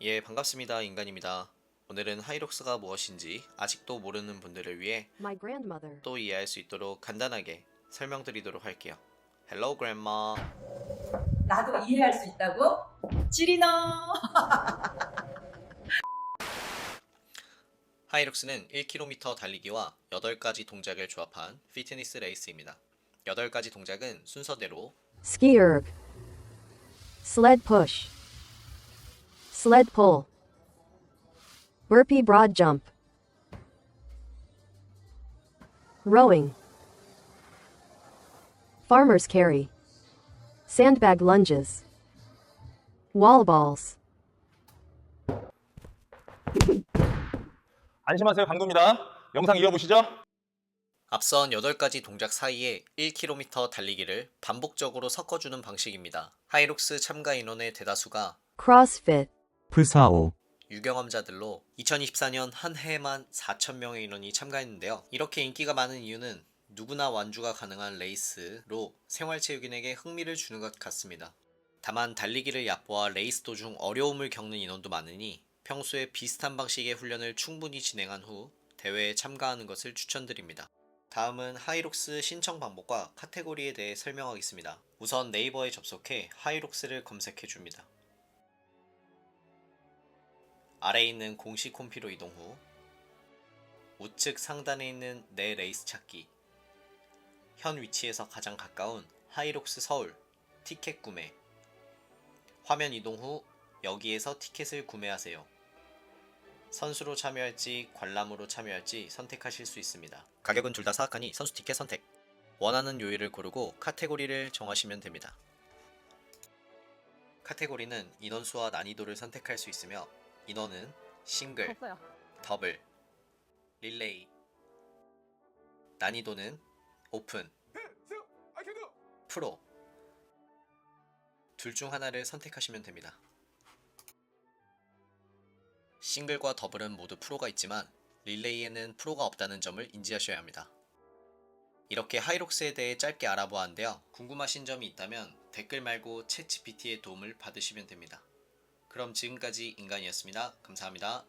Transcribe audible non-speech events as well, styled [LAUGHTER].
예, 반갑습니다. 인간입니다. 오늘은 하이록스가 무엇인지 아직도 모르는 분들을 위해 My grandmother. 또 이해할 수 있도록 간단하게 설명드리도록 할게요. Hello, Grandma. 나도 이해할 수 있다고? 지리너 [LAUGHS] 하이록스는 1km 달리기와 8가지 동작을 조합한 피트니스 레이스입니다. 8가지 동작은 순서대로 Ski erg. Sled push. Sled pull. Burpee broad jump. Rowing. Farmer's carry. Sandbag lunges. Wall balls. 안심하세요. 강도입니다. 영상 이어보시죠. 앞선 8가지 동작 사이에 1km 달리기를 반복적으로 섞어주는 방식입니다. 하이록스 참가 인원의 대다수가 CrossFit. 푸사오, 유경험자들로 2024년 한 해에만 4,000명의 인원이 참가했는데요. 이렇게 인기가 많은 이유는 누구나 완주가 가능한 레이스로 생활체육인에게 흥미를 주는 것 같습니다. 다만 달리기를 얕보아 레이스 도중 어려움을 겪는 인원도 많으니 평소에 비슷한 방식의 훈련을 충분히 진행한 후 대회에 참가하는 것을 추천드립니다. 다음은 하이록스 신청 방법과 카테고리에 대해 설명하겠습니다. 우선 네이버에 접속해 하이록스를 검색해 줍니다. 아래에 있는 공식 홈피로 이동 후 우측 상단에 있는 내 레이스 찾기 현 위치에서 가장 가까운 하이록스 서울 티켓 구매 화면 이동 후 여기에서 티켓을 구매하세요. 선수로 참여할지 관람으로 참여할지 선택하실 수 있습니다. 가격은 둘 다 사악하니 선수 티켓 선택. 원하는 요일을 고르고 카테고리를 정하시면 됩니다. 카테고리는 인원수와 난이도를 선택할 수 있으며 인원은 싱글, 더블, 릴레이. 난이도는 오픈, 프로. 둘 중 하나를 선택하시면 됩니다. 싱글과 더블은 모두 프로가 있지만 릴레이에는 프로가 없다는 점을 인지하셔야 합니다. 이렇게 하이록스에 대해 짧게 알아보았는데요. 궁금하신 점이 있다면 댓글 말고 챗GPT의 도움을 받으시면 됩니다. 그럼 지금까지 인간이었습니다. 감사합니다.